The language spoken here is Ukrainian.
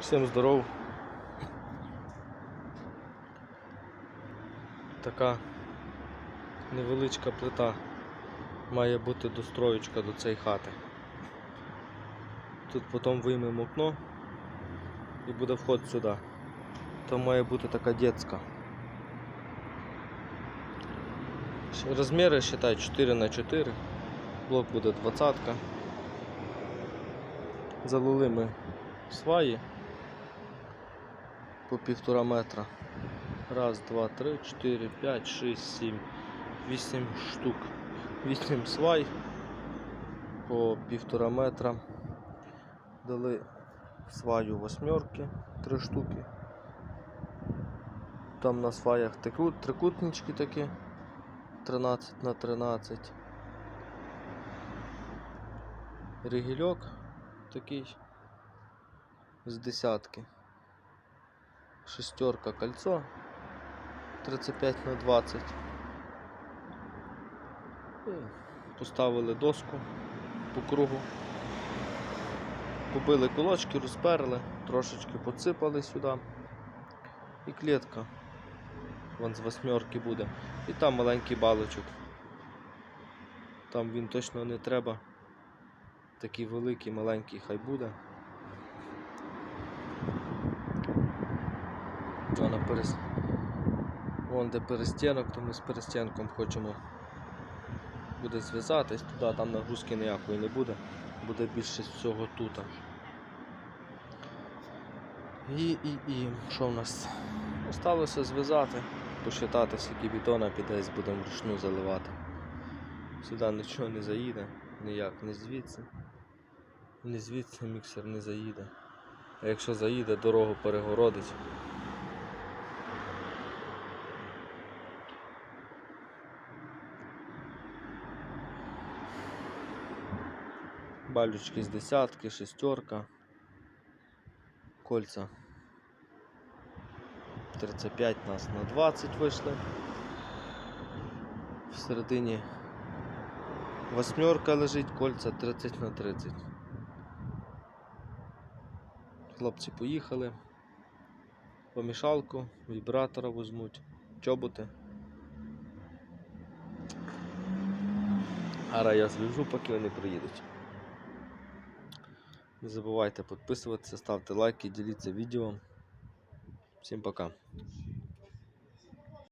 Всім здоров. Така невеличка плита має бути достроєчка до цієї хати. Тут потім виймемо окно і буде вход сюди. Там має бути така детська. Розміри считай 4 на 4 Блок буде 20 -ка. Залили ми сваї по півтора метра. Раз, два, три, чотири, п'ять, шість, сім, вісім штук. Вісім свай по півтора метра. Дали сваю восьмерки, три штуки. Там на сваях трикутнички такі 13 на 13. Ригільок такий з десятки. Шестерка кольцо 35 на 20. І Поставили доску по кругу. Побили кулачки, розперли, трошечки подсипали сюди. І клітка. Вон з восьмерки буде. І там маленький балочок. Там він точно не треба. Такий великий, маленький хай буде. Перес... Вон де перестінок, то ми з перестінком хочемо буде зв'язатись туди, там нагрузки ніякої не буде, буде більше всього тут. І, і, і, що в нас? Осталося зв'язати, посчитати, скільки бетона піде, будемо вручну заливати. Сюди нічого не заїде, ніяк, не звідси. Не звідси міксер не заїде. А якщо заїде, дорогу перегородить. Балючки з десятки, шестерка, кольця 35 нас на 20 вийшли. В середині восьмерка лежить, кольця 30 на 30. Хлопці поїхали. Помішалку, вібратора візьмуть, чоботи. Ара я зв'яжу, поки вони приїдуть. Не забувайте підписуватися, ставте лайки, діліться відео. Всім пока.